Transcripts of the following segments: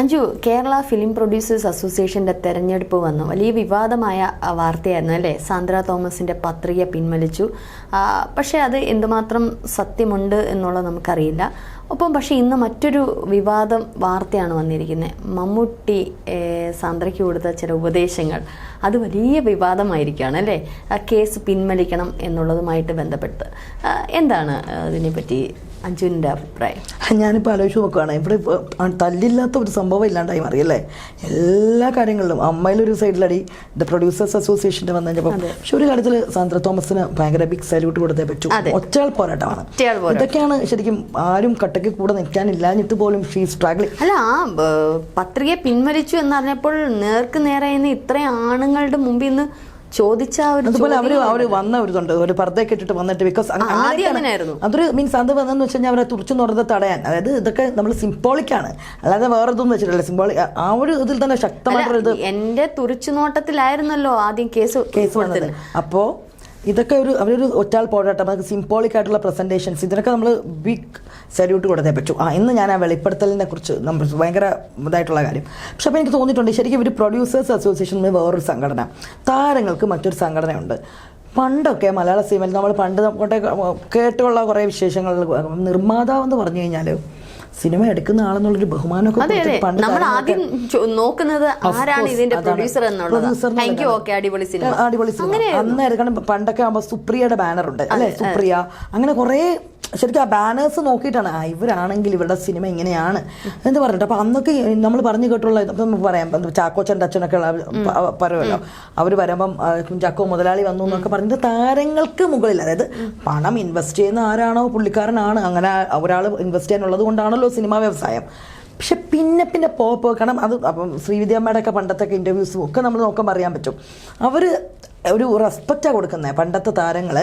Anju Kerala film producers അസോസിയേഷന്റെ തെരഞ്ഞെടുപ്പ് വന്നു. വലിയ വിവാദമായ വാർത്തയായിരുന്നു അല്ലേ? സാന്ദ്ര തോമസിന്റെ പത്രിക പിൻവലിച്ചു. പക്ഷെ അത് എന്തുമാത്രം സത്യമുണ്ട് എന്നുള്ളത് നമുക്കറിയില്ല. ഒപ്പം പക്ഷേ ഇന്ന് മറ്റൊരു വിവാദം വാർത്തയാണ് വന്നിരിക്കുന്നത്. മമ്മൂട്ടി സാന്ദ്രയ്ക്ക് കൊടുത്ത ചില ഉപദേശങ്ങൾ. അത് വലിയ വിവാദമായിരിക്കുകയാണ് അല്ലേ? കേസ് പിൻവലിക്കണം എന്നുള്ളതുമായിട്ട് ബന്ധപ്പെട്ട്. എന്താണ് അതിനെപ്പറ്റി അഞ്ജുവിന്റെ അഭിപ്രായം. ഞാനിപ്പോൾ ആലോചിച്ച് നോക്കുകയാണ് ഇവിടെ ഇപ്പോൾ തല്ലില്ലാത്ത ഒരു സംഭവം ഇല്ലാണ്ടായി മാറിയല്ലേ എല്ലാ കാര്യങ്ങളിലും അമ്മയിലൊരു സൈഡിലടി ദ പ്രൊഡ്യൂസേഴ്സ് അസോസിയേഷന്റെ വന്നു കഴിഞ്ഞപ്പോൾ പക്ഷെ ഒരു കാര്യത്തിൽ സാന്ദ്ര തോമസിന് ഭയങ്കര ബിഗ് സല്യൂട്ട് കൊടുത്തേ പറ്റൂ. ഒറ്റയാൾ പോരാട്ടമാണ്. ഇതൊക്കെയാണ് ശരിക്കും ആരും കട്ടയ്ക്ക് കൂടെ നിൽക്കാനില്ലാഞ്ഞിട്ട് പോലും ഷീ സ്ട്രഗിൾ അല്ല ആ പത്രികയെ പിൻവലിച്ചു എന്ന് പറഞ്ഞപ്പോൾ നേർക്ക് നേരെ ഇന്ന് ഇത്രയും ആണുങ്ങളുടെ മുമ്പിൽ നിന്ന് ചോദിച്ച അതുപോലെ വന്ന ഒരു ഇതുണ്ട് ഒരു പർദ്ദയൊക്കെ ഇട്ടിട്ട് വന്നിട്ട് ബിക്കോസ് അതൊരു മീൻസ് അത് വന്നെന്ന് വെച്ച് കഴിഞ്ഞാൽ അവരെ തുറച്ചു തുറന്ന് തടയാൻ. അതായത് ഇതൊക്കെ നമ്മൾ സിംബോളിക്കാണ് അല്ലാതെ വേറെ ഇതൊന്നും വെച്ചിട്ടില്ല. സിംബോളിക് ആ ഒരു ഇതിൽ തന്നെ ശക്തമായിട്ടുള്ള ഇത് എന്റെ തുറിച്ചുനോട്ടത്തിലായിരുന്നല്ലോ ആദ്യം കേസ് കേസ് വന്നത്. അപ്പോ ഇതൊക്കെ ഒരു അവരൊരു ഒറ്റാൾ പോരാട്ടം. നമുക്ക് സിംബോളിക് ആയിട്ടുള്ള പ്രസന്റേഷൻസ് ഇതിനൊക്കെ നമ്മൾ ബിഗ് സല്യൂട്ട് കൊടുത്തേ പറ്റൂ. ആ ഇന്ന് ഞാൻ ആ വെളിപ്പെടുത്തലിനെ കുറിച്ച് നമ്മൾ ഭയങ്കര ഇതായിട്ടുള്ള കാര്യം. പക്ഷെ അപ്പോൾ എനിക്ക് തോന്നിയിട്ടുണ്ട് ശരിക്കും ഒരു പ്രൊഡ്യൂസേഴ്സ് അസോസിയേഷൻ വേറൊരു സംഘടന. താരങ്ങൾക്ക് മറ്റൊരു സംഘടനയുണ്ട്. പണ്ടൊക്കെ മലയാള സിനിമയിൽ നമ്മൾ പണ്ട് നമ്മുടെ കേട്ടുള്ള കുറേ വിശേഷങ്ങൾ നിർമ്മാതാവെന്ന് പറഞ്ഞു കഴിഞ്ഞാൽ സിനിമ എടുക്കുന്ന ആളെന്നുള്ളൊരു ബഹുമാനമൊക്കെ പണ്ട് നമ്മൾ ആദ്യം നോക്കുന്നത് ആരാണ് ഇതിന്റെ പ്രൊഡ്യൂസർ എന്നുള്ളത്. ഓക്കെ അടിപൊളി സിനിമ. അടിപൊളി സിനിമ. അന്നേരം പണ്ടൊക്കെ ആകുമ്പോൾ സുപ്രിയയുടെ ബാനർ ഉണ്ട്. അല്ലെ? സുപ്രിയ. അങ്ങനെ കുറേ ശരിക്കും ആ ബാനേഴ്സ് നോക്കിയിട്ടാണ് ആ ഇവരാണെങ്കിൽ ഇവരുടെ സിനിമ എങ്ങനെയാണ് എന്ന് പറഞ്ഞിട്ട്. അപ്പൊ അന്നൊക്കെ നമ്മൾ പറഞ്ഞു കേട്ടുള്ള ഇപ്പം നമുക്ക് പറയാം ചാക്കോച്ചൻ ചാക്കോച്ചന്റെ അച്ഛനൊക്കെ പ- പറയുമല്ലോ അവർ വരുമ്പം ചാക്കോ മുതലാളി വന്നു എന്നൊക്കെ പറഞ്ഞിട്ട് താരങ്ങൾക്ക് മുകളിൽ അതായത് പണം ഇൻവെസ്റ്റ് ചെയ്യുന്ന ആരാണോ പുള്ളിക്കാരനാണ് അങ്ങനെ ഒരാൾ ഇൻവെസ്റ്റ് ചെയ്യാനുള്ളത് കൊണ്ടാണല്ലോ സിനിമാ വ്യവസായം. പക്ഷെ പിന്നെ പിന്നെ പോപ്പ് കാരണം അത് അപ്പം ശ്രീവിദ്യമ്മയുടെ ഒക്കെ പണ്ടത്തെ ഇന്റർവ്യൂസും ഒക്കെ നമ്മൾ നോക്കാൻ അറിയാൻ പറ്റും. അവർ ഒരു റെസ്പെക്റ്റാണ് കൊടുക്കുന്നത് പണ്ടത്തെ താരങ്ങൾ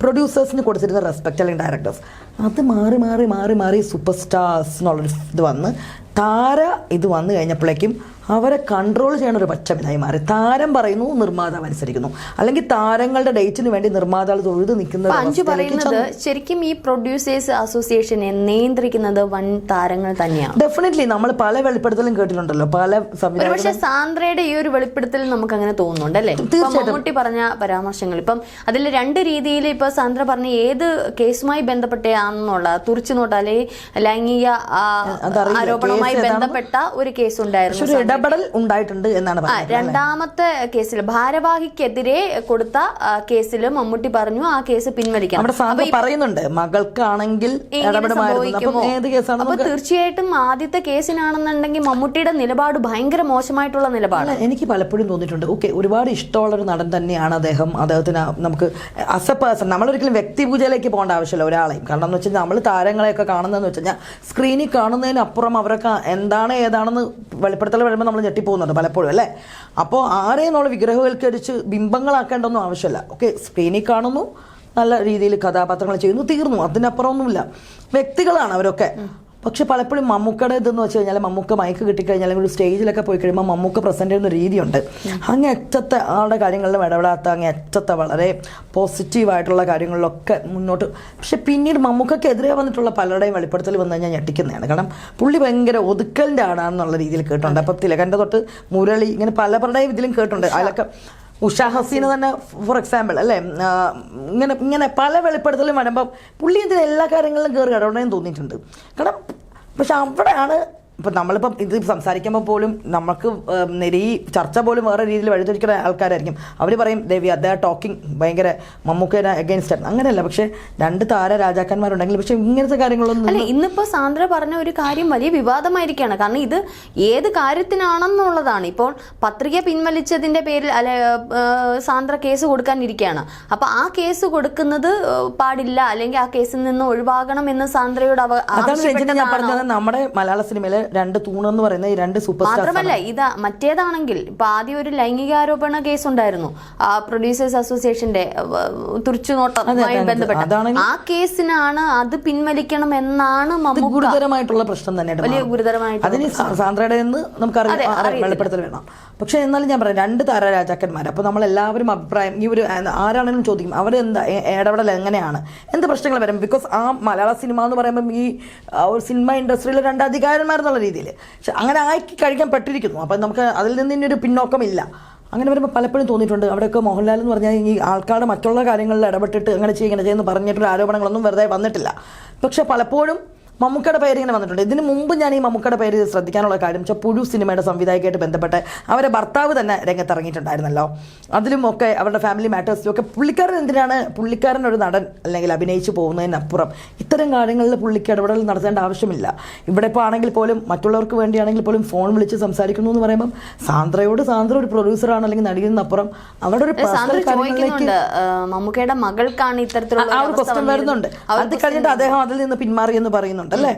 പ്രൊഡ്യൂസേഴ്സിന് കൊടുത്തിരുന്ന റെസ്പെക്റ്റ് അല്ലെങ്കിൽ ഡയറക്ടേഴ്സ് അത് മാറി മാറി മാറി മാറി സൂപ്പർ സ്റ്റാർസ് എന്നുള്ളൊരു ഇത് വന്ന് താര ഇത് വന്നു കഴിഞ്ഞപ്പോഴേക്കും അവരെ കൺട്രോൾ ചെയ്യണ ഒരു പച്ചമിതായി മാറി. താരം പറയുന്നു നിർമ്മാതാവ് അനുസരിക്കുന്നു. അല്ലെങ്കിൽ താരങ്ങളുടെ ഡേറ്റിന് വേണ്ടി നിർമ്മാതാവ് തൊഴുത് നിൽക്കുന്ന അഞ്ചു പറയുന്നത് ശരിക്കും ഈ പ്രൊഡ്യൂസേഴ്സ് അസോസിയേഷനെ നിയന്ത്രിക്കുന്നത് വൻ താരങ്ങൾ തന്നെയാണ്. ഡെഫിനറ്റ്ലി നമ്മൾ പല വെളിപ്പെടുത്തലും കേട്ടിട്ടുണ്ടല്ലോ. പല ഒരുപക്ഷെ സാന്ദ്രയുടെ ഈ ഒരു വെളിപ്പെടുത്തൽ നമുക്ക് അങ്ങനെ തോന്നുന്നുണ്ട് അല്ലേ? മമ്മൂട്ടി പറഞ്ഞ പരാമർശങ്ങൾ. ഇപ്പം അതിൽ രണ്ട് രീതിയിൽ ഇപ്പൊ സാന്ദ്ര പറഞ്ഞ ഏത് കേസുമായി ബന്ധപ്പെട്ടാണെന്നുള്ള തുറിച്ചുനോട്ട് അല്ലെങ്കിൽ ലൈംഗിക ആ, അതറിയില്ല. ബന്ധപ്പെട്ട ഒരു കേസ് ഉണ്ടായിരുന്നു ഇടപെടൽ ഉണ്ടായിട്ടുണ്ട് എന്നാണ് രണ്ടാമത്തെ കേസിൽ ഭാരവാഹിക്കെതിരെ കൊടുത്ത കേസിൽ മമ്മൂട്ടി പറഞ്ഞു ആ കേസ് പിൻവലിക്കണം. പറയുന്നുണ്ട് മകൾക്കാണെങ്കിൽ അപ്പം തീർച്ചയായിട്ടും ആദ്യത്തെ കേസിനാണെന്നുണ്ടെങ്കിൽ മമ്മൂട്ടിയുടെ നിലപാട് ഭയങ്കര മോശമായിട്ടുള്ള നിലപാട് എനിക്ക് പലപ്പോഴും തോന്നിയിട്ടുണ്ട്. ഓക്കെ ഒരുപാട് ഇഷ്ടമുള്ള ഒരു നടൻ തന്നെയാണ് അദ്ദേഹം. അദ്ദേഹത്തിന് നമുക്ക് അസ് എ പേഴ്സൺ നമ്മളൊരിക്കലും വ്യക്തിപൂജയിലേക്ക് പോകേണ്ട ആവശ്യമില്ല ഒരാളെയും. കാരണം എന്ന് വെച്ചാൽ നമ്മൾ താരങ്ങളെയൊക്കെ കാണുന്നതെന്ന് വെച്ച് കഴിഞ്ഞാൽ സ്ക്രീനിൽ കാണുന്നതിനപ്പുറം അവരൊക്കെ എന്താണ് ഏതാണെന്ന് വെളിപ്പെടുത്തൽ വരുമ്പോൾ നമ്മൾ ഞെട്ടിപ്പോകുന്നുണ്ട് പലപ്പോഴും അല്ലേ? അപ്പോൾ ആരെയും നമ്മൾ വിഗ്രഹവൽക്കരിച്ച് ബിംബങ്ങളാക്കേണ്ടൊന്നും ആവശ്യമില്ല. ഓക്കെ സ്ക്രീനിൽ കാണുന്നു നല്ല രീതിയിൽ കഥാപാത്രങ്ങൾ ചെയ്യുന്നു തീർന്നു. അതിനപ്പുറമൊന്നുമില്ല. വ്യക്തികളാണ് അവരൊക്കെ. പക്ഷെ പലപ്പോഴും മമ്മൂക്കയുടെ ഇതെന്ന് വെച്ച് കഴിഞ്ഞാൽ മമ്മൂക്ക മയക്ക് കിട്ടിക്കഴിഞ്ഞാൽ ഒരു സ്റ്റേജിലൊക്കെ പോയി കഴിയുമ്പോൾ മമ്മൂക്ക പ്രസന്റ് ചെയ്യുന്ന രീതിയുണ്ട്. അങ്ങ് അറ്റത്തെ ആളുടെ കാര്യങ്ങളിലും ഇടപെടാത്ത അങ്ങ് അറ്റത്തെ വളരെ പോസിറ്റീവായിട്ടുള്ള കാര്യങ്ങളിലൊക്കെ മുന്നോട്ട്. പക്ഷെ പിന്നീട് മമ്മൂക്കെതിരെ വന്നിട്ടുള്ള പലരുടെയും വെളിപ്പെടുത്തൽ വന്നു കഴിഞ്ഞാൽ ഞെട്ടിക്കുന്നതാണ്. കാരണം പുള്ളി ഭയങ്കര ഒതുക്കലിന്റെ ആടാണെന്നുള്ള രീതിയിൽ കേട്ടുണ്ട് അപ്പം തിലകന്റെ തൊട്ട് മുരളി ഇങ്ങനെ പല പലരുടെയും ഇതിലും കേട്ടുണ്ട് അതിലൊക്കെ ഉഷ ഹസീന തന്നെ ഫോർ എക്സാമ്പിൾ അല്ലേ? ഇങ്ങനെ ഇങ്ങനെ പല വെളിപ്പെടുത്തലും വരുമ്പം പുള്ളി എന്തിനാ എല്ലാ കാര്യങ്ങളിലും കയറി ഇടപെടണമെന്ന് തോന്നിയിട്ടുണ്ട്. കാരണം പക്ഷെ അവിടെയാണ് ഇപ്പം നമ്മളിപ്പം ഇത് സംസാരിക്കുമ്പോൾ പോലും നമുക്ക് ഈ ചർച്ച പോലും വേറെ രീതിയിൽ വഴിതിരിക്കുന്ന ആൾക്കാരായിരിക്കും. അവർ പറയും ദേവി അദ്ദേഹ ടോക്കിംഗ് ഭയങ്കര മമ്മൂക്കേനെ അഗേൻസ്റ്റ് ആണ്. അങ്ങനെയല്ല പക്ഷേ രണ്ട് താര രാജാക്കന്മാരുണ്ടെങ്കിൽ പക്ഷേ ഇങ്ങനത്തെ കാര്യങ്ങളൊന്നും അല്ല ഇന്നിപ്പോൾ സാന്ദ്ര പറഞ്ഞ ഒരു കാര്യം വലിയ വിവാദമായിരിക്കുകയാണ്. കാരണം ഇത് ഏത് കാര്യത്തിനാണെന്നുള്ളതാണ്. ഇപ്പോൾ പത്രിക പിൻവലിച്ചതിന്റെ പേരിൽ അല്ലെ സാന്ദ്ര കേസ് കൊടുക്കാനിരിക്കുകയാണ് അപ്പോൾ ആ കേസ് കൊടുക്കുന്നത് പാടില്ല. അല്ലെങ്കിൽ ആ കേസിൽ നിന്ന് ഒഴിവാകണം എന്ന് സാന്ദ്രയോട് അതാണ് രഞ്ജിനി ഞാൻ പറഞ്ഞത് നമ്മുടെ മലയാള സിനിമയിലെ രണ്ട് തൂണെന്ന് പറയുന്ന ഈ രണ്ട് സൂപ്പർ മാത്രമല്ല ഇത് മറ്റേതാണെങ്കിൽ ഇപ്പൊ ആദ്യം ഒരു ലൈംഗികാരോപണ കേസ് ഉണ്ടായിരുന്നു. ആ പ്രൊഡ്യൂസേഴ്സ് അസോസിയേഷന്റെ തുറച്ചുനോട്ടവുമായി ബന്ധപ്പെട്ട. ആ കേസിനാണ് അത് പിൻവലിക്കണം എന്നാണ് ഗുരുതരമായിട്ടുള്ള പ്രശ്നം തന്നെ വലിയ ഗുരുതരമായിട്ട് അതിന് സാന്ദ്രയുടെ വെളിപ്പെടുത്തൽ വേണം. പക്ഷെ എന്നാലും ഞാൻ പറയാം രണ്ട് താര രാജാക്കന്മാർ അപ്പോൾ നമ്മൾ എല്ലാവരും അഭിപ്രായം ഈ ഒരു ആരാണെങ്കിലും ചോദിക്കും അവർ എന്താ ഇടപെടൽ എങ്ങനെയാണ്? എന്ത് പ്രശ്നങ്ങൾ വരും? ബിക്കോസ് ആ മലയാള സിനിമ എന്ന് പറയുമ്പോൾ ഈ ഒരു സിനിമ ഇൻഡസ്ട്രിയിലെ രണ്ട് അധികാരന്മാർ എന്നുള്ള രീതിയിൽ. പക്ഷെ അങ്ങനെ ആക്കി കഴിക്കാൻ പെട്ടിരിക്കുന്നു. അപ്പം നമുക്ക് അതിൽ നിന്ന് ഇനി ഒരു പിന്നോക്കമില്ല. അങ്ങനെ വരുമ്പോൾ പലപ്പോഴും തോന്നിയിട്ടുണ്ട്. അവിടെയൊക്കെ മോഹൻലാൽ എന്ന് പറഞ്ഞാൽ ഈ ആൾക്കാരുടെ മറ്റുള്ള കാര്യങ്ങളിൽ ഇടപെട്ടിട്ട് അങ്ങനെ ചെയ്യുന്നത് ചെയ്യുന്ന പറഞ്ഞിട്ടുള്ള ആരോപണങ്ങളൊന്നും വെറുതെ വന്നിട്ടില്ല. പക്ഷെ പലപ്പോഴും മമ്മൂക്കയുടെ പേര് ഇങ്ങനെ വന്നിട്ടുണ്ട്. ഇതിന് മുമ്പ് ഞാൻ ഈ മമ്മൂക്കയുടെ പേര് ശ്രദ്ധിക്കാനുള്ള കാര്യം വെച്ചാൽ പുഴു സിനിമയുടെ സംവിധായകമായിട്ട് ബന്ധപ്പെട്ട് അവരെ ഭർത്താവ് തന്നെ രംഗത്തിറങ്ങിയിട്ടുണ്ടായിരുന്നല്ലോ. അതിലും ഒക്കെ അവരുടെ ഫാമിലി മാറ്റേഴ്സിലും ഒക്കെ പുള്ളിക്കാരൻ എന്തിനാണ് പുള്ളിക്കാരൻ ഒരു നടൻ അല്ലെങ്കിൽ അഭിനയിച്ചു പോകുന്നതിനപ്പുറം ഇത്തരം കാര്യങ്ങളിൽ പുള്ളിക്ക് ഇടപെടൽ നടത്തേണ്ട ആവശ്യമില്ല. ഇവിടെ ഇപ്പോൾ ആണെങ്കിൽ പോലും മറ്റുള്ളവർക്ക് വേണ്ടിയാണെങ്കിൽ പോലും ഫോൺ വിളിച്ച് സംസാരിക്കുന്നു എന്ന് പറയുമ്പം സാന്ദ്രയോട് സാന്ദ്ര ഒരു പ്രൊഡ്യൂസറാണ് അല്ലെങ്കിൽ നടിയുന്നപ്പുറം അവരുടെ ഒരു പേഴ്സണൽ കാര്യങ്ങളിലേക്ക് മമ്മൂക്കയുടെ മകൾക്കാണ് ഇത്തരത്തിലുള്ള ആ ഒരു പ്രശ്നം വരുന്നുണ്ട്. അത് കഴിഞ്ഞിട്ട് അദ്ദേഹം അതിൽ നിന്ന് പിന്മാറി എന്ന് പറയുന്നുണ്ട്. അല്ലേ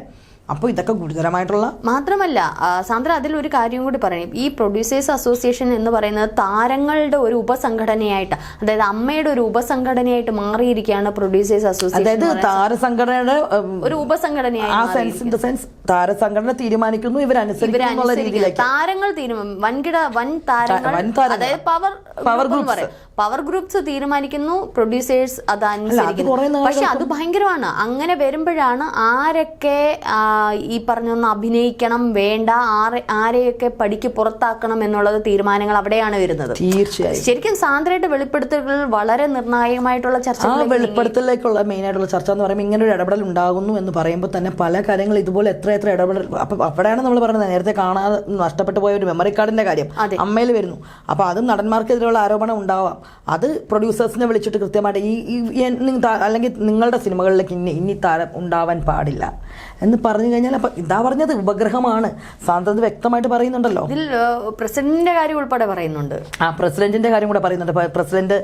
അപ്പോൾ ഇതൊക്കെ ഗുരുതരമായിട്ടുള്ള മാത്രമല്ല സാന്ദ്ര അതിൽ ഒരു കാര്യം കൂടി പറയും. ഈ പ്രൊഡ്യൂസേഴ്സ് അസോസിയേഷൻ എന്ന് പറയുന്നത് താരങ്ങളുടെ ഒരു ഉപസംഘടനയായിട്ട് അതായത് അമ്മയുടെ ഒരു ഉപസംഘടനയായിട്ട് മാറിയിരിക്കുകയാണ് പ്രൊഡ്യൂസേഴ്സ് അസോസിയേഷൻ അതായത് താരസംഘടനയുടെ ഒരു ഉപസംഘടനയാണ് ആ സെൻസ് ഇൻ ദ സെൻസ് താരസംഘടന തീരുമാനിക്കുന്നു ഇവരനുസരിച്ച് താരങ്ങൾ തീരുമാനം വൻകിട വൻ താരങ്ങൾ അതായത് power power group power groups തീരുമാനിക്കുന്നു പ്രൊഡ്യൂസേഴ്സ് അത് അനുസരിക്കുന്നു. പക്ഷെ അത് ഭയങ്കരമാണ്. അങ്ങനെ വരുമ്പോഴാണ് ആരൊക്കെ ഈ പറഞ്ഞൊന്ന് അഭിനയിക്കണം വേണ്ട ആരെയൊക്കെ പടിക്ക് പുറത്താക്കണം എന്നുള്ളത് തീരുമാനങ്ങൾ അവിടെയാണ് വരുന്നത്. തീർച്ചയായും. ശരിക്കും സാന്ദ്രയുടെ വെളിപ്പെടുത്തലുകൾ വളരെ നിർണായകമായിട്ടുള്ള ചർച്ച വെളിപ്പെടുത്തലേക്കുള്ള വെളിപ്പെടുത്തലിലേക്കുള്ള മെയിൻ ആയിട്ടുള്ള ചർച്ച എന്ന് പറയുമ്പോൾ ഇങ്ങനെ ഒരു ഇടപെടൽ ഉണ്ടാകുന്നു എന്ന് പറയുമ്പോൾ തന്നെ പല കാര്യങ്ങൾ ഇതുപോലെ എത്ര എത്ര ഇടപെടൽ അപ്പം അവിടെയാണ് നമ്മൾ പറയുന്നത് നേരത്തെ കാണാതെ നഷ്ടപ്പെട്ടു പോയ ഒരു മെമ്മറി കാർഡിന്റെ കാര്യം. അമ്മയിൽ വരുന്നു. അപ്പൊ അതും നടന്മാർക്കെതിരെയുള്ള ആരോപണം ഉണ്ടാവാം. അത് പ്രൊഡ്യൂസേഴ്സിനെ വിളിച്ചിട്ട് കൃത്യമായിട്ട് ഈ അല്ലെങ്കിൽ നിങ്ങളുടെ സിനിമകളിലേക്ക് ഇനി ഇനി താരം ഉണ്ടാവാൻ പാടില്ല. എന്ന് പറഞ്ഞു കഴിഞ്ഞാൽ അപ്പം ഇതാ പറഞ്ഞത് ഉപഗ്രഹമാണ്. സാന്ദ്രത വ്യക്തമായിട്ട് പറയുന്നുണ്ടല്ലോ. ഇതിൽ പ്രസിഡന്റിന്റെ കാര്യം ഉൾപ്പെടെ പറയുന്നുണ്ട്. ആ പ്രസിഡന്റിന്റെ കാര്യം കൂടെ പറയുന്നുണ്ട്. പ്രസിഡന്റ്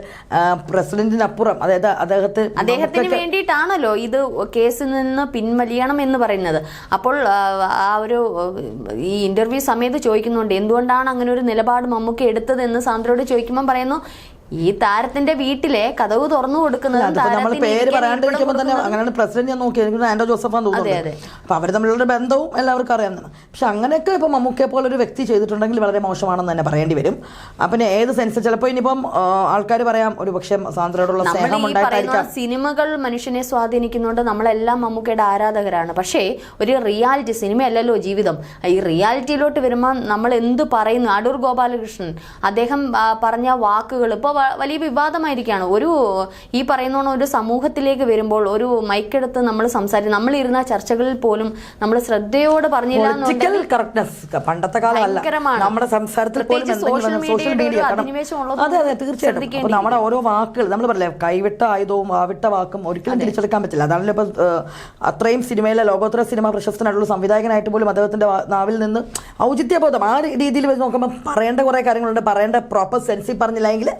പ്രസിഡന്റിനപ്പുറം അതായത് അദ്ദേഹത്തെ അദ്ദേഹത്തിന് വേണ്ടിയിട്ടാണല്ലോ ഇത് കേസിൽ നിന്ന് പിൻവലിയണം എന്ന് പറയുന്നത്. അപ്പോൾ ആ, ആ ഒരു ഈ ഇന്റർവ്യൂ സമയത്ത് ചോദിക്കുന്നുണ്ട് എന്തുകൊണ്ടാണ് അങ്ങനെ ഒരു നിലപാട് മമ്മൂക്ക് എടുത്തതെന്ന് സാന്ദ്രയോട് ചോദിക്കുമ്പോൾ പറയുന്നു ഈ താരത്തിന്റെ വീട്ടിലെ കഥവ് തുറന്നു കൊടുക്കുന്നത് നമ്മൾ പേര് പറയാണ്ടിരിക്കുമ്പോൾ തന്നെ അങ്ങനെയാണ് പ്രസിഡന്റ് ഞാൻ നോക്കിയത്. എനിക്ക് ആൻഡോ ജോസഫാന്ന് അതെ, തോന്നുന്നത് അതെ. അപ്പൊ അവർ തമ്മിലുള്ള ബന്ധവും എല്ലാവർക്കും അറിയാവുന്നതാണ് പക്ഷെ അങ്ങനെയൊക്കെ ഇപ്പൊ മമ്മൂക്കെ പോലെ ഒരു വ്യക്തി ചെയ്തിട്ടുണ്ടെങ്കിൽ വളരെ മോശമാണെന്ന് തന്നെ പറയേണ്ടി വരും. അപ്പൊ ഏത് സെൻസ് ചിലപ്പോൾ ഇനിയിപ്പം ആൾക്കാർ പറയാം ഒരു പക്ഷേ സാന്ദ്രയോടുള്ള സ്നേഹം ഉണ്ടായിട്ടായിരിക്കാം. സിനിമകൾ മനുഷ്യനെ സ്വാധീനിക്കുന്നുണ്ട് നമ്മളെല്ലാം മമ്മൂക്കയുടെ ആരാധകരാണ്. പക്ഷേ ഒരു റിയാലിറ്റി സിനിമയല്ലല്ലോ ജീവിതം. ഈ റിയാലിറ്റിയിലോട്ട് വരുമ്പോൾ നമ്മൾ എന്ത് പറയുന്നു? അടൂർ ഗോപാലകൃഷ്ണൻ അദ്ദേഹം പറഞ്ഞ വാക്കുകൾ ഇപ്പോൾ വലിയ വിവാദമായിരിക്കുകയാണ്. ഒരു ഈ പറയുന്ന ഒരു സമൂഹത്തിലേക്ക് വരുമ്പോൾ ഒരു മൈക്കെടുത്ത് നമ്മൾ സംസാരിക്കും നമ്മൾ ഇരുന്ന ചർച്ചകളിൽ പോലും നമ്മൾ ശ്രദ്ധയോട് പറഞ്ഞില്ല പണ്ടത്തെ കാലമല്ല. നമ്മുടെ സംസാരത്തിൽ പോലും സോഷ്യൽ മീഡിയ അതെ അതെ തീർച്ചയായിട്ടും. നമ്മുടെ ഓരോ വാക്കുകൾ നമ്മൾ പറയില്ലേ കൈവിട്ട ആയുധവും ആവിട്ട വാക്കും ഒരിക്കലും തിരിച്ചെടുക്കാൻ പറ്റില്ല. അതാണല്ലോ ഇപ്പൊ അത്രയും സിനിമയിലെ ലോകോത്തര സിനിമ പ്രശസ്തനായിട്ടുള്ള സംവിധായകനായിട്ട് പോലും അദ്ദേഹത്തിന്റെ നാവിൽ നിന്ന് ഔചിത്യബോധം ആ രീതിയിൽ വെച്ച് നോക്കുമ്പോൾ പറയേണ്ട കുറെ കാര്യങ്ങളുണ്ട്. പറയേണ്ട പ്രോപ്പർ സെൻസിൽ പറഞ്ഞില്ലെങ്കിൽ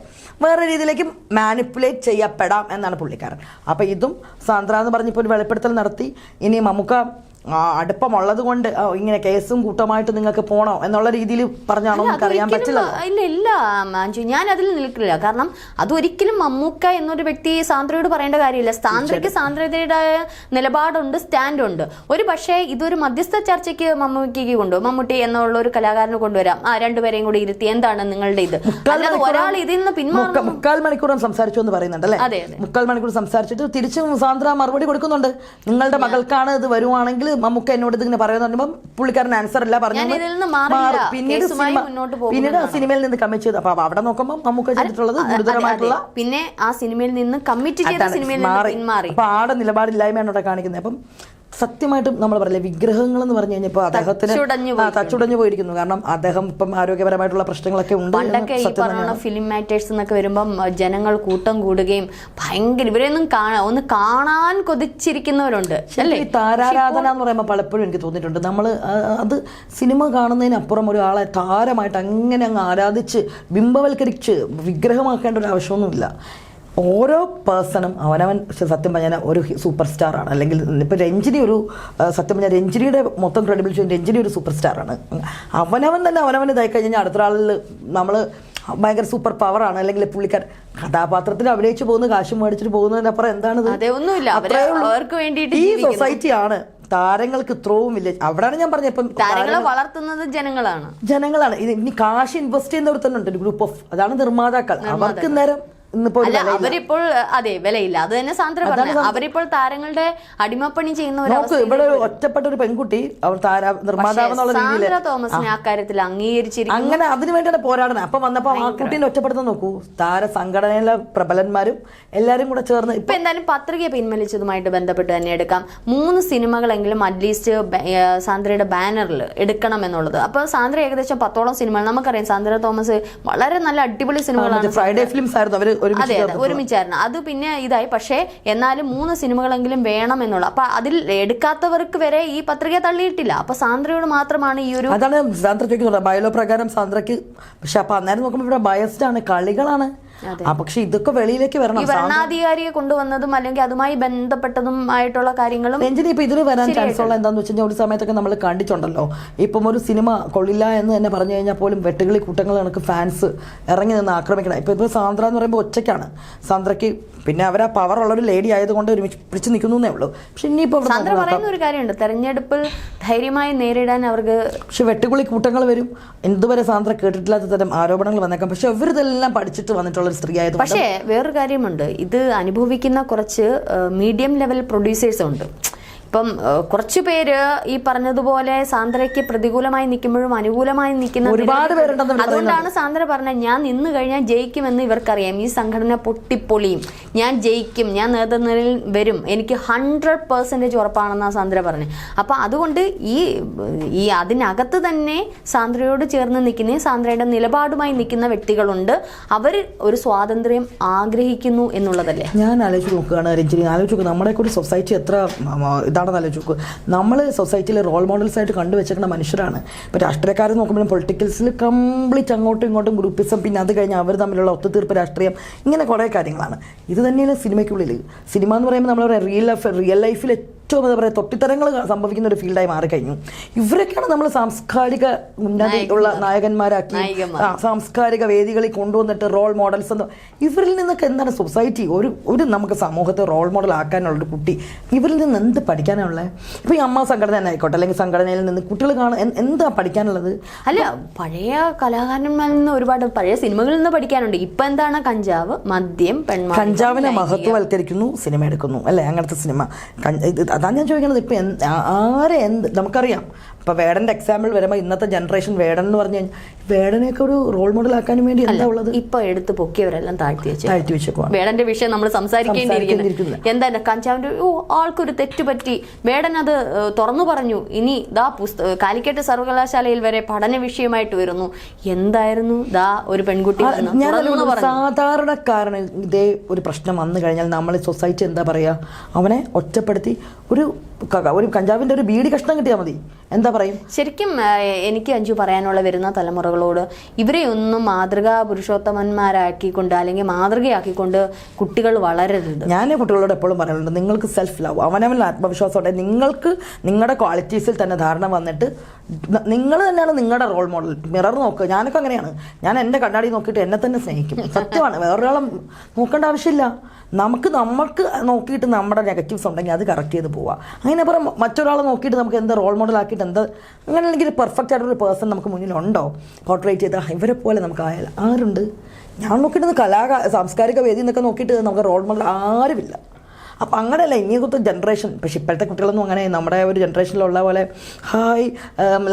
വേറെ രീതിയിലേക്ക് മാനിപ്പുലേറ്റ് ചെയ്യപ്പെടാം എന്നാണ് പുള്ളിക്കാരൻ. അപ്പോൾ ഇതും സാന്ദ്ര എന്ന് പറഞ്ഞപ്പോൾ ഒരു വെളിപ്പെടുത്തൽ നടത്തി. ഇനി നമുക്ക് ആ, അടുപ്പമുള്ളത് കൊണ്ട് ഇങ്ങനെ കേസും കൂട്ടമായിട്ട് നിങ്ങൾക്ക് പോണോ എന്നുള്ള രീതിയിൽ പറഞ്ഞാണോ നമുക്ക് അറിയാൻ പറ്റില്ല ഇല്ല ഇല്ല മാഞ്ചു. ഞാൻ അതിൽ നിൽക്കില്ല. കാരണം അതൊരിക്കലും മമ്മൂക്ക എന്നൊരു വ്യക്തി സാന്ദ്രയോട് പറയേണ്ട കാര്യമില്ല. സാന്ദ്രയ്ക്ക് സാന്ദ്രതയുടെ നിലപാടുണ്ട് സ്റ്റാൻഡുണ്ട്. ഒരു പക്ഷേ ഇതൊരു മധ്യസ്ഥ ചർച്ചയ്ക്ക് മമ്മൂക്കിക്ക് കൊണ്ടുപോകും മമ്മൂട്ടി എന്നുള്ള ഒരു കലാകാരനെ കൊണ്ടുവരാം. ആ രണ്ടുപേരെയും കൂടി ഇരുത്തി എന്താണ് നിങ്ങളുടെ ഇത്? ഒരാൾ ഇതിൽ നിന്ന് പിന്മാറുന്നു. മുക്കാൽ മണിക്കൂറും സംസാരിച്ചു എന്ന് പറയുന്നുണ്ട് അല്ലേ? അതെ, അതെ. മുക്കാൽ മണിക്കൂർ സംസാരിച്ചിട്ട് തിരിച്ചും സാന്ദ്ര മറുപടി കൊടുക്കുന്നുണ്ട്. നിങ്ങളുടെ മകൾക്കാണ് ഇത് വരുവാണെങ്കിൽ മമ്മൂക്ക എന്നോട് ഇതിങ്ങനെ പറയുന്ന പറയുമ്പോൾ പുള്ളിക്കാരൻ ആൻസർ ഇല്ല പറഞ്ഞു. പിന്നീട് പിന്നീട് ആ സിനിമയിൽ നിന്ന് കമ്മിറ്റ് ചെയ്തു. അപ്പൊ അവിടെ നോക്കുമ്പോൾ മമ്മൂക്ക ചെയ്തിട്ടുള്ളത് ഗുരുതരമായിട്ടുള്ള പിന്നെ ആ സിനിമയിൽ നിന്ന് കമ്മിറ്റ് ചെയ്ത സിനിമയിൽ മാറി. അപ്പൊ ആടെ നിലപാടില്ലായ്മയാണ് അവിടെ കാണിക്കുന്നത്. അപ്പം സത്യമായിട്ടും നമ്മൾ പറയില്ലേ വിഗ്രഹങ്ങൾ എന്ന് പറഞ്ഞു കഴിഞ്ഞപ്പോൾ അദ്ദേഹത്തിന് തച്ചുടഞ്ഞു പോയിരിക്കുന്നു. കാരണം അദ്ദേഹം ഇപ്പം ആരോഗ്യപരമായിട്ടുള്ള പ്രശ്നങ്ങളൊക്കെ ഉണ്ട് പണ്ടൊക്കെ ഈ പറഞ്ഞ ഫിലിം മാറ്റേഴ്സ് എന്നൊക്കെ വരുമ്പം ജനങ്ങൾ കൂട്ടം കൂടുകയും ഭയങ്കര ഇവരെയൊന്നും കാണാൻ ഒന്ന് കാണാൻ കൊതിച്ചിരിക്കുന്നവരുണ്ട് അല്ലേ? ഈ താരാരാധന എന്ന് പറയുമ്പോൾ പലപ്പോഴും എനിക്ക് തോന്നിയിട്ടുണ്ട്. നമ്മൾ അത് സിനിമ കാണുന്നതിനപ്പുറം ഒരാളെ താരമായിട്ട് അങ്ങനെ അങ്ങ് ആരാധിച്ച് ബിംബവൽക്കരിച്ച് വിഗ്രഹമാക്കേണ്ട ഒരു ആവശ്യമൊന്നുമില്ല. ഓരോ പേഴ്സണും അവനവൻ സത്യം പറഞ്ഞാൽ ഒരു സൂപ്പർ സ്റ്റാർ ആണ് അല്ലെങ്കിൽ ഇപ്പോൾ രഞ്ജിനി ഒരു സത്യം പറഞ്ഞാൽ രഞ്ജിനിയുടെ മൊത്തം ക്രെഡിബിലിറ്റി രഞ്ജിനി ഒരു സൂപ്പർ സ്റ്റാർ ആണ് അവനവൻ തന്നെ അവനവൻ ഇതായി കഴിഞ്ഞാൽ അടുത്ത ആളിൽ നമ്മൾ ഭയങ്കര സൂപ്പർ പവറാണ്. അല്ലെങ്കിൽ പുള്ളിക്കാരൻ കഥാപാത്രത്തിൽ അഭിനയിച്ചു പോകുന്നു കാശ് മേടിച്ചിട്ട് പോകുന്നതിനപ്പുറം എന്താണ് അവർക്ക് വേണ്ടിയിട്ട് ഈ സൊസൈറ്റി ആണ് താരങ്ങൾക്ക് ഇത്രവും ഇല്ല അവിടെയാണ് ഞാൻ പറഞ്ഞത് ഇപ്പം താരങ്ങളെ വളർത്തുന്നത് ജനങ്ങളാണ്. ജനങ്ങളാണ്. ഇത് ഇനി കാശ് ഇൻവെസ്റ്റ് ചെയ്യുന്നവർ തന്നെ ഉണ്ട്. ഒരു ഗ്രൂപ്പ് ഓഫ് അതാണ് നിർമ്മാതാക്കൾ. അവർക്ക് നേരം അല്ല. അവരിപ്പോൾ അതെ വിലയില്ല. അത് തന്നെ സാന്ദ്ര പറഞ്ഞു അവരിപ്പോൾ താരങ്ങളുടെ അടിമപ്പണി ചെയ്യുന്ന ഇവിടെ ഒറ്റപ്പെട്ട ഒരു പെൺകുട്ടി അവർ താര നിർമ്മാതാവ് എന്നുള്ള രീതിയിൽ തോമസിനെ അക്കാര്യത്തിൽ അംഗീകരിച്ചിരിക്കുന്നു. അങ്ങനെ അതിനു വേണ്ടിയാണ് പോരാടണം അപ്പൊ വന്നപ്പോ ആ കുട്ടീനെ ഒറ്റപ്പെടുത്താൻ നോക്കൂ. താര സംഘടനയിലെ പ്രബലന്മാരും എല്ലാരും കൂടെ ചേർന്ന് ഇപ്പൊ എന്തായാലും പത്രിക പിൻവലിച്ചതുമായിട്ട് ബന്ധപ്പെട്ട് തന്നെ എടുക്കാം. മൂന്ന് സിനിമകളെങ്കിലും അറ്റ്ലീസ്റ്റ് സാന്ദ്രയുടെ ബാനറിൽ എടുക്കണം എന്നുള്ളത്. അപ്പൊ സാന്ദ്ര ഏകദേശം പത്തോളം സിനിമകൾ നമുക്കറിയാം സാന്ദ്ര തോമസ് വളരെ നല്ല അടിപൊളി സിനിമകളാണ് ഫ്രൈഡേ ഫിലിംസ് ആയിരുന്നു. അവർ അതെ അതെ. ഒരുമിച്ചായിരുന്നു. അത് പിന്നെ ഇതായി. പക്ഷേ എന്നാലും മൂന്ന് സിനിമകളെങ്കിലും വേണം എന്നുള്ള അപ്പൊ അതിൽ എടുക്കാത്തവർക്ക് വരെ ഈ പത്രിക തള്ളിയിട്ടില്ല. അപ്പൊ സാന്ദ്രയോട് മാത്രമാണ് ഈ ഒരു അതാണ് സാന്ദ്ര ചോദിക്കുന്നത്. ബയോലോ പ്രകാരം സാന്ദ്രക്ക് പക്ഷെ അപ്പൊ അന്നേരം നോക്കുമ്പോ ഇവിടെ ബയസ്ഡ് ആണ്. കളികളാണ്. ആ പക്ഷെ ഇതൊക്കെ വെളിയിലേക്ക് ഈ വരണം ഭരണാധികാരിയെ കൊണ്ടുവന്നതും അല്ലെങ്കിൽ അതുമായി ബന്ധപ്പെട്ടതും ആയിട്ടുള്ള കാര്യങ്ങളും രഞ്ജിനി ഇപ്പൊ ഇതിന് വരാൻ ചാൻസ് ഉള്ള എന്താന്ന് വെച്ച് കഴിഞ്ഞാൽ ഒരു സമയത്തൊക്കെ നമ്മൾ കണ്ടിട്ടുണ്ടല്ലോ. ഇപ്പം ഒരു സിനിമ കൊള്ളില്ല എന്ന് തന്നെ പറഞ്ഞു കഴിഞ്ഞാൽ പോലും വെട്ടുകളി കൂട്ടങ്ങൾ കണക്ക് ഫാൻസ് ഇറങ്ങി നിന്ന് ആക്രമിക്കണം. ഇപ്പൊ ഇപ്പൊ സാന്ദ്ര എന്ന് പറയുമ്പോൾ ഒറ്റയ്ക്കാണ്. സാന്ദ്രയ്ക്ക് പിന്നെ അവർ ആ പവർ ഉള്ള ഒരു ലേഡി ആയതുകൊണ്ട് ഒരുമിച്ച് പിടിച്ച് നിൽക്കുന്നേ ഉള്ളൂ. പക്ഷെ ഇനിയിപ്പോ സാന്ദ്ര പറയുന്ന ഒരു കാര്യമുണ്ട്. തെരഞ്ഞെടുപ്പിൽ ധൈര്യമായി നേരിടാൻ അവർക്ക് പക്ഷെ വെട്ടുകുളി കൂട്ടങ്ങൾ വരും. എന്തുവരെ സാന്ദ്ര കേട്ടിട്ടില്ലാത്ത തരം ആരോപണങ്ങൾ വന്നേക്കാം. പക്ഷെ അവരിതെല്ലാം പഠിച്ചിട്ട് വന്നിട്ടുള്ള ഒരു സ്ത്രീ ആയതുകൊണ്ട് പക്ഷേ വേറൊരു കാര്യമുണ്ട്. ഇത് അനുഭവിക്കുന്ന കുറച്ച് മീഡിയം ലെവൽ പ്രൊഡ്യൂസേഴ്സ് ഉണ്ട്. ഇപ്പം കുറച്ചു പേര് ഈ പറഞ്ഞതുപോലെ സാന്ദ്രയ്ക്ക് പ്രതികൂലമായി നിൽക്കുമ്പോഴും അനുകൂലമായി നിൽക്കുന്ന ഒരുപാട് പേരുണ്ടെന്ന് അതുകൊണ്ടാണ് സാന്ദ്ര പറഞ്ഞത് ഞാൻ നിന്ന് കഴിഞ്ഞാൽ ജയിക്കുമെന്ന് ഇവർക്കറിയാം. ഈ സംഘടന പൊട്ടിപ്പൊളിയും. ഞാൻ ജയിക്കും. ഞാൻ നേതൃനിരയിൽ വരും. എനിക്ക് ഹൺഡ്രഡ് പെർസെന്റേജ് ഉറപ്പാണെന്നാണ് സാന്ദ്ര പറഞ്ഞത്. അപ്പം അതുകൊണ്ട് ഈ ഈ അതിനകത്ത് തന്നെ സാന്ദ്രയോട് ചേർന്ന് നിൽക്കുന്ന സാന്ദ്രയുടെ നിലപാടുമായി നിൽക്കുന്ന വ്യക്തികളുണ്ട്. അവർ ഒരു സ്വാതന്ത്ര്യം ആഗ്രഹിക്കുന്നു എന്നുള്ളതല്ലേ? ഞാൻ ആലോചിച്ച് നോക്കുകയാണ് രഞ്ജിനി. ആലോചിച്ച് നോക്കുക നമ്മുടെ ഒരു സൊസൈറ്റി എത്ര മ, ഇതാണെന്ന് ആലോചിച്ച് നമ്മൾ സൊസൈറ്റിയിൽ റോൾ മോഡൽസ് ആയിട്ട് കണ്ടുവച്ചിരിക്കുന്ന മനുഷ്യരാണ്. ഇപ്പോൾ രാഷ്ട്രീയക്കാരെ നോക്കുമ്പോഴും പൊളിറ്റിക്കൽസിൽ കംപ്ലീറ്റ് അങ്ങോട്ടും ഇങ്ങോട്ടും ഗ്രൂപ്പിസം പിന്നെ അത് കഴിഞ്ഞ് അവർ തമ്മിലുള്ള ഒത്തുതീർപ്പ് രാഷ്ട്രീയം ഇങ്ങനെ കുറേ കാര്യങ്ങളാണ്. ഇത് തന്നെയാണ് സിനിമയ്ക്കുള്ളിൽ സിനിമ എന്ന് പറയുമ്പോൾ നമ്മൾ റിയൽ ലൈഫ് റിയൽ ലൈഫിൽ ഏറ്റവും എന്താ പറയുക തൊട്ടിത്തരങ്ങൾ സംഭവിക്കുന്ന ഒരു ഫീൽഡായി മാറിക്കഴിഞ്ഞു. ഇവരൊക്കെയാണ് നമ്മൾ സാംസ്കാരിക ഉന്നതി ഉള്ള നായകന്മാരാക്കി. സാംസ്കാരിക വേദികളിൽ കൊണ്ടുവന്നിട്ട് റോൾ മോഡൽസ് എന്ന് ഇവരിൽ നിന്നൊക്കെ എന്താണ് സൊസൈറ്റി ഒരു ഒരു നമുക്ക് സമൂഹത്തെ റോൾ മോഡൽ ആക്കാനുള്ള ഒരു കുട്ടി ഇവരിൽ നിന്ന് എന്ത് പഠിക്കാനുള്ളത് ഇപ്പോൾ ഈ അമ്മ സംഘടന തന്നെ ആയിക്കോട്ടെ അല്ലെങ്കിൽ സംഘടനയിൽ നിന്ന് കുട്ടികൾ കാണാൻ എന്ത്- പഠിക്കാനുള്ളത്? അല്ല പഴയ കലാകാരന്മാരിൽ നിന്ന് ഒരുപാട് പഴയ സിനിമകളിൽ നിന്ന് പഠിക്കാനുണ്ട്. ഇപ്പൊ എന്താണ് കഞ്ചാവ് മദ്യം പെൺ കഞ്ചാവിനെ മഹത്വവൽക്കരിക്കുന്നു സിനിമ എടുക്കുന്നു. അല്ലേ? അങ്ങനത്തെ സിനിമ. അതാണ് ഞാൻ ചോദിക്കുന്നത് ഇപ്പം ആരെ എന്ത് നമുക്കറിയാം. ഇപ്പം വേടന്റെ എക്സാമ്പിൾ വരുമ്പോൾ ഇന്നത്തെ ജനറേഷൻ വേടൻ എന്ന് പറഞ്ഞു കഴിഞ്ഞാൽ വേടനെയൊക്കെ ഒരു റോൾ മോഡൽ ആക്കാനും വേണ്ടി എന്താ ഉള്ളത്? ഇപ്പൊ എടുത്ത് പൊക്കിയവരെല്ലാം താഴ്ത്തി വെച്ചു. താഴ്ത്തി വെച്ചേക്കുവാണ് വേടന്റെ വിഷയം നമ്മൾ സംസാരിക്കേണ്ടിയിരിക്കുന്നു. എന്താ കഞ്ചാവിന്റെ ഓ ആൾക്കൊരു തെറ്റ് പറ്റി. വേടൻ അത് തുറന്നു പറഞ്ഞു. ഇനി ദാ പുസ്തകം കാലിക്കറ്റ് സർവകലാശാലയിൽ വരെ പഠന വിഷയമായിട്ട് വരുന്നു. എന്തായിരുന്നു? ദാ ഒരു പെൺകുട്ടി സാധാരണക്കാരന് ഇതേ ഒരു പ്രശ്നം വന്നു കഴിഞ്ഞാൽ നമ്മൾ സൊസൈറ്റി എന്താ പറയുക അവനെ ഒറ്റപ്പെടുത്തി ഒരു ഒരു കഞ്ചാവിന്റെ ഒരു ബീഡി കഷ്ണം കിട്ടിയാൽ മതി. എന്താ പറയും? ശരിക്കും എനിക്ക് അഞ്ചു പറയാനുള്ള വരുന്ന തലമുറകളോട് ഇവരെ ഒന്നും മാതൃകാ പുരുഷോത്തമന്മാരാക്കിക്കൊണ്ട് അല്ലെങ്കിൽ മാതൃകയാക്കിക്കൊണ്ട് കുട്ടികൾ വളരരുത്. ഞാൻ കുട്ടികളോട് എപ്പോഴും പറയുന്നുണ്ട് നിങ്ങൾക്ക് സെൽഫ് ലവ് അവനവൻ ആത്മവിശ്വാസം നിങ്ങൾക്ക് നിങ്ങളുടെ ക്വാളിറ്റീസിൽ തന്നെ ധാരണ വന്നിട്ട് നിങ്ങൾ തന്നെയാണ് നിങ്ങളുടെ റോൾ മോഡൽ മിറർ നോക്കുക ഞാനൊക്കെ അങ്ങനെയാണ്. ഞാൻ എന്റെ കണ്ണാടി നോക്കിയിട്ട് എന്നെ തന്നെ സ്നേഹിക്കും. സത്യമാണ്. വേറൊരാളെ നോക്കേണ്ട ആവശ്യമില്ല. നമുക്ക് നമ്മൾക്ക് നോക്കിയിട്ട് നമ്മുടെ നെഗറ്റീവ്സ് ഉണ്ടെങ്കിൽ അത് കറക്റ്റ് ചെയ്ത് പോവുക അങ്ങനെ പറയാം മറ്റൊരാളെ നോക്കിയിട്ട് നമുക്ക് എന്താ റോൾ മോഡൽ ആക്കിയിട്ട് എന്താ അങ്ങനെ അല്ലെങ്കിൽ പെർഫെക്റ്റ് ആയിട്ടൊരു പേഴ്സൺ നമുക്ക് മുന്നിലുണ്ടോ? പോർട്രേറ്റ് ചെയ്ത ഇവരെ പോലെ നമുക്ക് ആയാൽ ആരുണ്ട്? ഞാൻ നോക്കിയിട്ട് കലാ സാംസ്കാരിക വേദി എന്നൊക്കെ നോക്കിയിട്ട് നമുക്ക് റോൾ മോഡൽ ആരുമില്ല. അപ്പം അങ്ങനെയല്ല ഇനിയത്തെ ജനറേഷൻ പക്ഷേ ഇപ്പോഴത്തെ കുട്ടികളൊന്നും അങ്ങനെ നമ്മുടെ ഒരു ജനറേഷനിലുള്ള പോലെ ഹായ്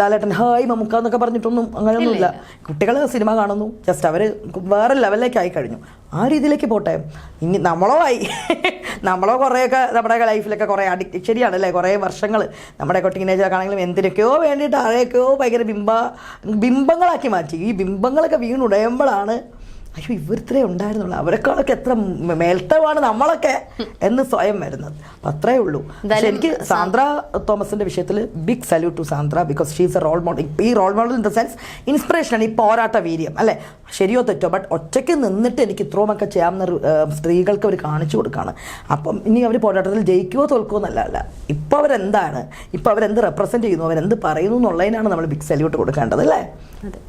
ലാലേട്ടൻ ഹായ് മമ്മൂക്ക എന്നൊക്കെ പറഞ്ഞിട്ടൊന്നും അങ്ങനെയൊന്നുമില്ല. കുട്ടികൾ സിനിമ കാണുന്നു. ജസ്റ്റ് അവർ വേറെ ലെവലിലേക്ക് ആയി കഴിഞ്ഞു. ആ രീതിയിലേക്ക് പോട്ടെ. ഇനി നമ്മളോ ആയി. നമ്മളോ കുറേയൊക്കെ നമ്മുടെ ലൈഫിലൊക്കെ കുറേ അഡിക്റ്റ് ശരിയാണല്ലേ? കുറേ വർഷങ്ങൾ നമ്മുടെയൊക്കെ ടീനേജറൊക്കെ ആണെങ്കിലും എന്തിനൊക്കെയോ വേണ്ടിയിട്ട് ആരെയൊക്കെയോ ഭയങ്കര ബിംബ ബിംബങ്ങളാക്കി മാറ്റി. ഈ ബിംബങ്ങളൊക്കെ വീണുടയുമ്പോഴാണ് അയ്യോ ഇവരിത്രേ ഉണ്ടായിരുന്നുള്ളൂ. അവരെക്കാളൊക്കെ എത്ര മേൽത്തവാണ് നമ്മളൊക്കെ എന്ന് സ്വയം വരുന്നത്. അപ്പം അത്രേ ഉള്ളൂ. പക്ഷെ എനിക്ക് സാന്ദ്ര തോമസിന്റെ വിഷയത്തിൽ big salute to Sandra because she's a role model ഈ role model in the sense inspiration ആണ് ഈ പോരാട്ട വീര്യം അല്ലെ? ശരിയോ തെറ്റോ? ബട്ട് ഒറ്റയ്ക്ക് നിന്നിട്ട് എനിക്ക് ഇത്രയുമൊക്കെ ചെയ്യാവുന്ന ഒരു, സ്ത്രീകൾക്ക് അവർ കാണിച്ചു കൊടുക്കുകയാണ് അപ്പം ഇനി അവർ പോരാട്ടത്തിൽ ജയിക്കുമോ തോൽക്കുമോ എന്നല്ല. അല്ല ഇപ്പോൾ അവരെന്താണ്? ഇപ്പോൾ അവരെന്ത് റെപ്രസെന്റ് ചെയ്യുന്നു? അവരെന്ത് പറയുന്നു എന്നുള്ളതിനാണ് നമ്മൾ ബിഗ് സല്യൂട്ട് കൊടുക്കേണ്ടത് അല്ലേ? അതെ.